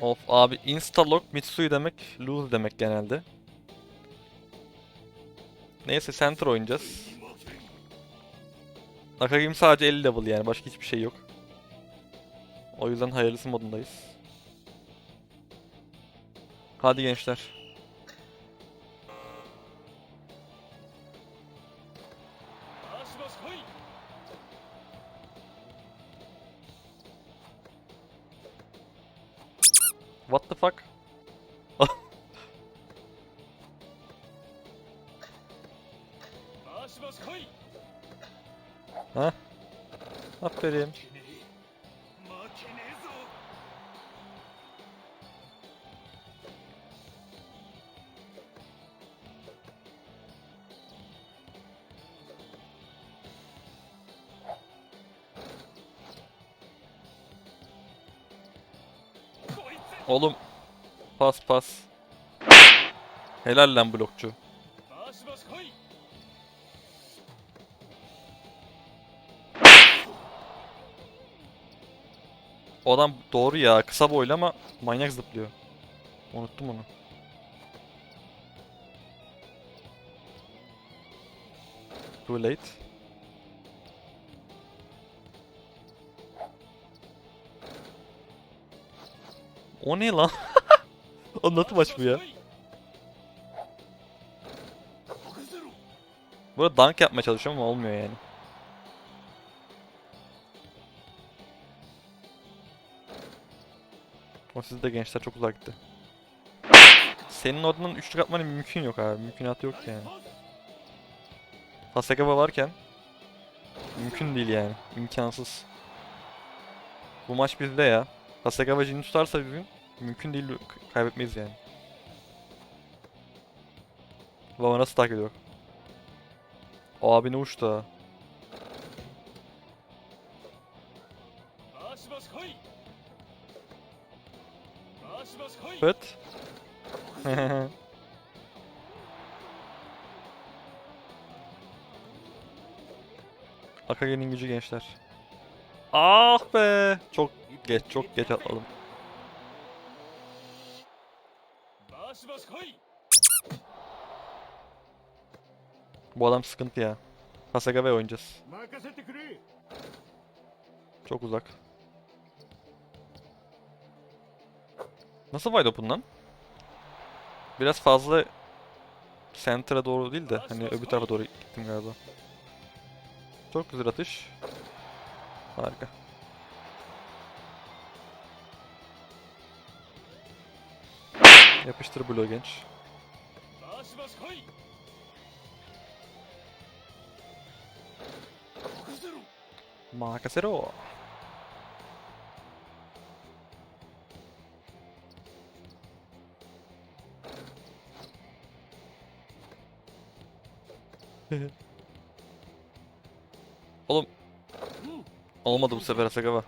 Of abi instalog Mitsui demek lose demek genelde. Neyse center oynayacağız. Nakagim sadece 50 level yani başka hiçbir şey yok. O yüzden hayırlısı modundayız. Hadi gençler. Oğlum. Pas pas. Helal lan blokçu. O adam doğru ya. Kısa boylu ama manyak zıplıyor. Unuttum onu. Too late. O ne lan? nasıl maç bu ya? Burada dunk yapmaya çalışıyorum ama olmuyor yani. O sizde gençler çok uzak gitti. Senin oradan üçlük atmanın mümkün yok abi. Mümkünatı yok yani. Hasegawa varken mümkün değil yani. İmkansız. Bu maç bizde ya. Hasegawa Jin tutarsa bir gün mümkün değil kaybetmeyiz yani. Baba nasıl takip ediyor? O abi ne uçtu. Evet. Akage'nin gücü gençler. Ah be! Çok geç, çok geç atladım. Bu adam sıkıntı ya. Hasegawa oynayacağız. Çok uzak. Nasıl wide open lan? Biraz fazla center'a doğru değil de hani öbür tarafa doğru gittim galiba. Çok güzel atış. Harika. Yapıştır bloğu genç. Makasero. Oğlum. Olmadı bu sefer Asagawa.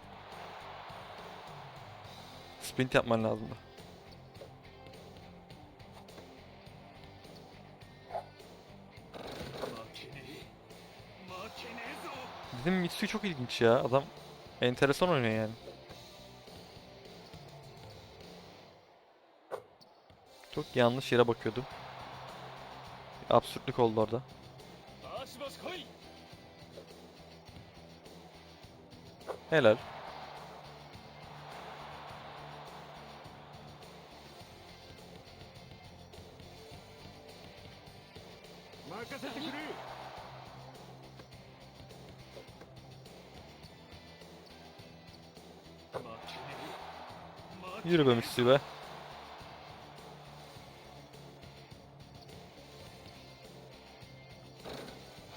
Sprint yapman lazımdı. Bizim Mitsui çok ilginç ya. Adam enteresan oynuyor yani. Çok yanlış yere bakıyordu. Bir absürtlük oldu orada. Helal. Yürü be Mitsi be.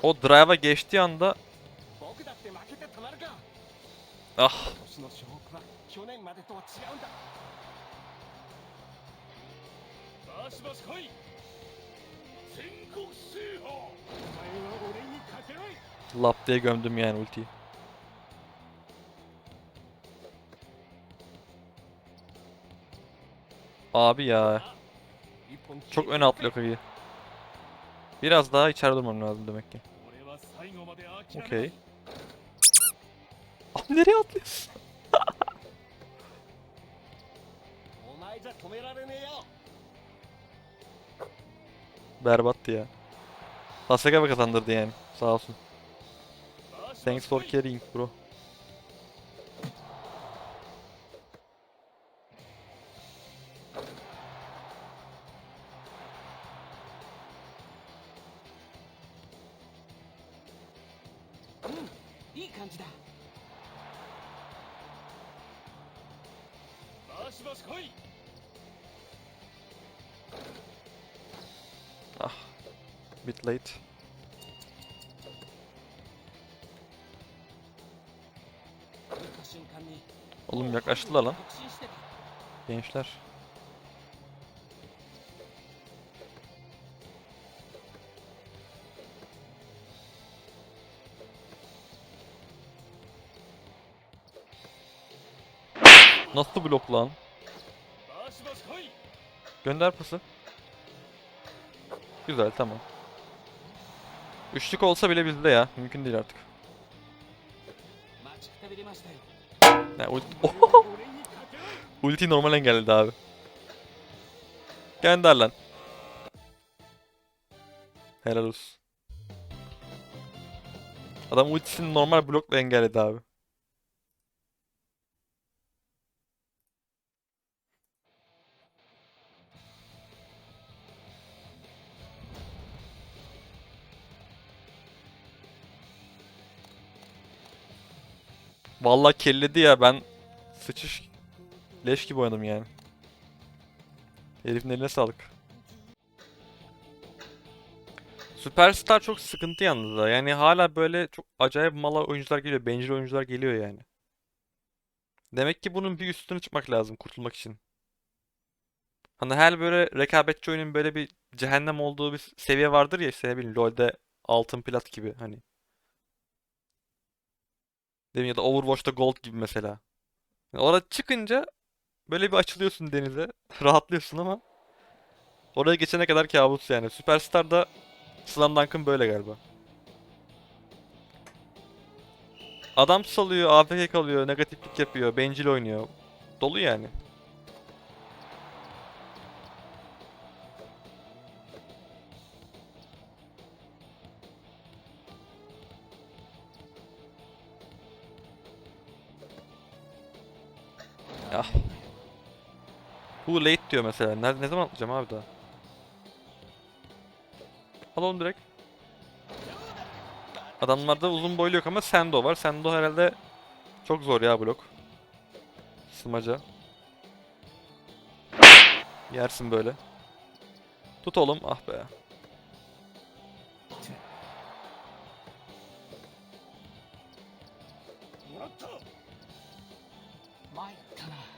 O drive'a geçtiği anda Ah. Lap diye gömdüm yani ultiyi. Abi ya. Çok öne atlıyor Kagi. Biraz daha içeride durmam lazım demek ki. Okey. Abi nereye atlıyorsun? Berbattı ya. Sasaka mı kazandırdı yani? Sağ olsun. Thanks for carrying bro. 感じだ回します来い Bit late. 打った瞬間に Oğlum yaklaştılar lan. 確信してた Gençler. Nasıl blok lan? Gönder pası. Güzel tamam. Üçlük olsa bile bizde ya. Mümkün değil artık. Ya, ulti... Oh! Normal engelledi abi. Gönder lan. Helal olsun. Adam ultisini normal blokla engelledi abi. Vallahi kelledi ya ben sıçış leş gibi oynadım yani. Herifin eline sağlık. Superstar çok sıkıntı yalnız da. Yani hala böyle çok acayip mala oyuncular geliyor. Bencil oyuncular geliyor yani. Demek ki bunun bir üstüne çıkmak lazım kurtulmak için. Hani her böyle rekabetçi oyunun böyle bir cehennem olduğu bir seviye vardır ya işte ne bileyim LoL'de altın plat gibi hani. Mi? Ya da Overwatch'ta gold gibi mesela. Yani orada çıkınca böyle bir açılıyorsun denize. Rahatlıyorsun ama oraya geçene kadar kabus yani. Superstar'da Slam Dunk'ın böyle galiba. Adam salıyor, AFK kalıyor, negatiflik yapıyor, bencil oynuyor. Dolu yani. Ah. Who late diyor mesela. Ne, ne zaman atlayacağım abi daha? Al onu direkt. Adamlarda uzun boylu yok ama Sendo var. Sendo herhalde çok zor ya blok. Smaca. Yersin böyle. Tut oğlum. Ah be.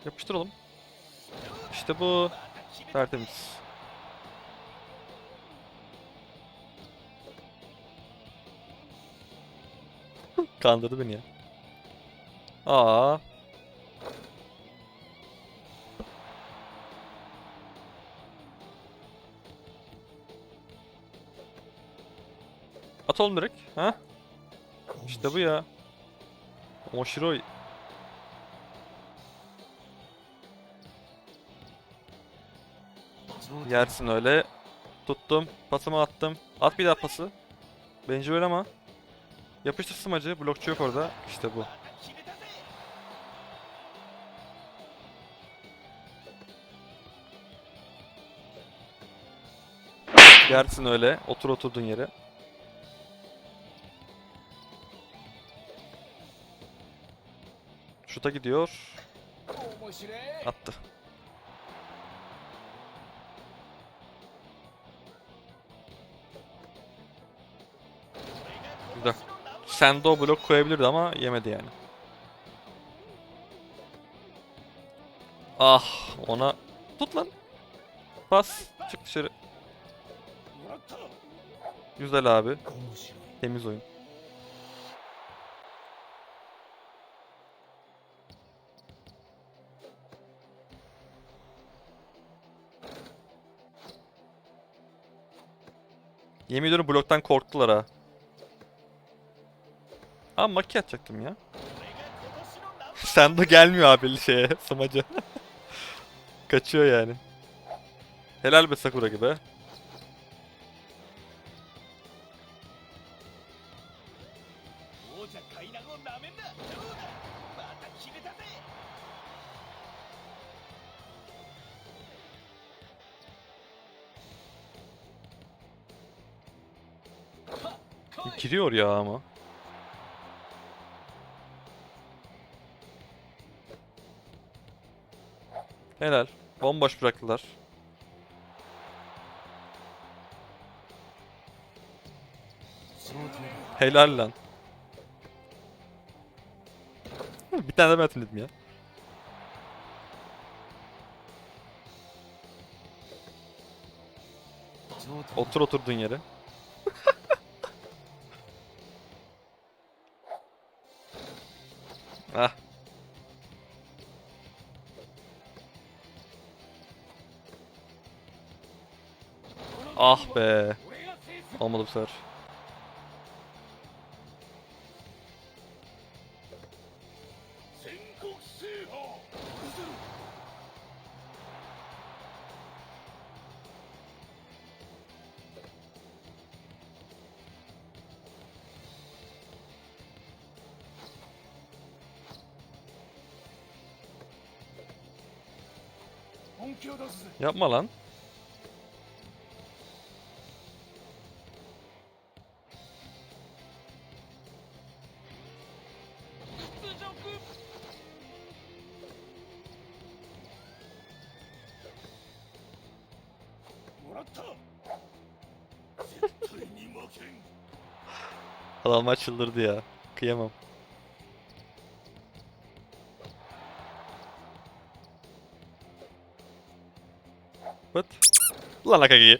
Yapıştıralım. İşte bu. Tertemiz. Kandırdı beni ya. Aa. At oğlum direkt. Ha? İşte bu ya. Oshiroi. Yersin öyle. Tuttum. Pasımı attım. At bir daha pası. Bence öyle ama. Yapıştır smacı. Blokçu yok orada. İşte bu. Yersin öyle. Otur oturduğun yere. Şuta gidiyor. Attı. Sendo blok koyabilirdi ama yemedi yani. Ah ona tut lan. Bas çık dışarı. Güzel abi. Temiz oyun. Yemin ediyorum bloktan korktular ha. Aa maki atacaktım ya. Sendo gelmiyor abi şeye smaca. Kaçıyor yani. Helal be Sakura gibi. Giriyor ya ama. Helal. Bomboş bıraktılar. Helal lan. Bir tane de ben atayım ya. Otur oturduğun yere. Ah be. Almadı bu sefer. Yapma lan. Adamlar çıldırdı ya. Kıyamam. What? Lan Akagi.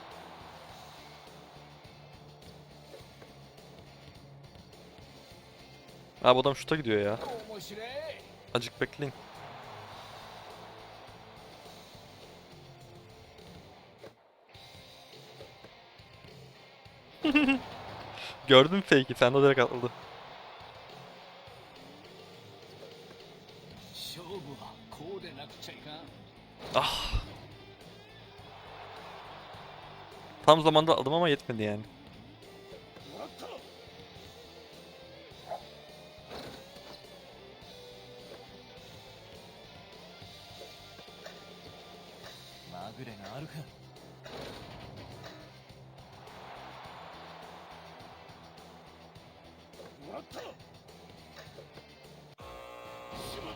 Abi adam şuta gidiyor ya. Acık bekleyin. Gördün fake'i sen de direkt atladı. Ah. Tam zamanda aldım ama yetmedi yani. ぐれがあるかもらったしまっ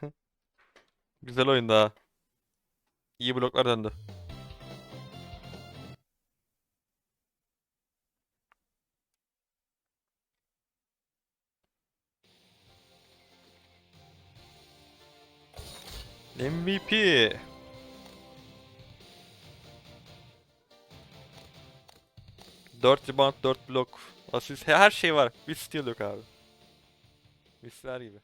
た Güzel oyundu ha. İyi bloklar döndü. MVP. Dört rebound, 4 blok, asist, her şey var. Bir steal yok abi. Misler gibi.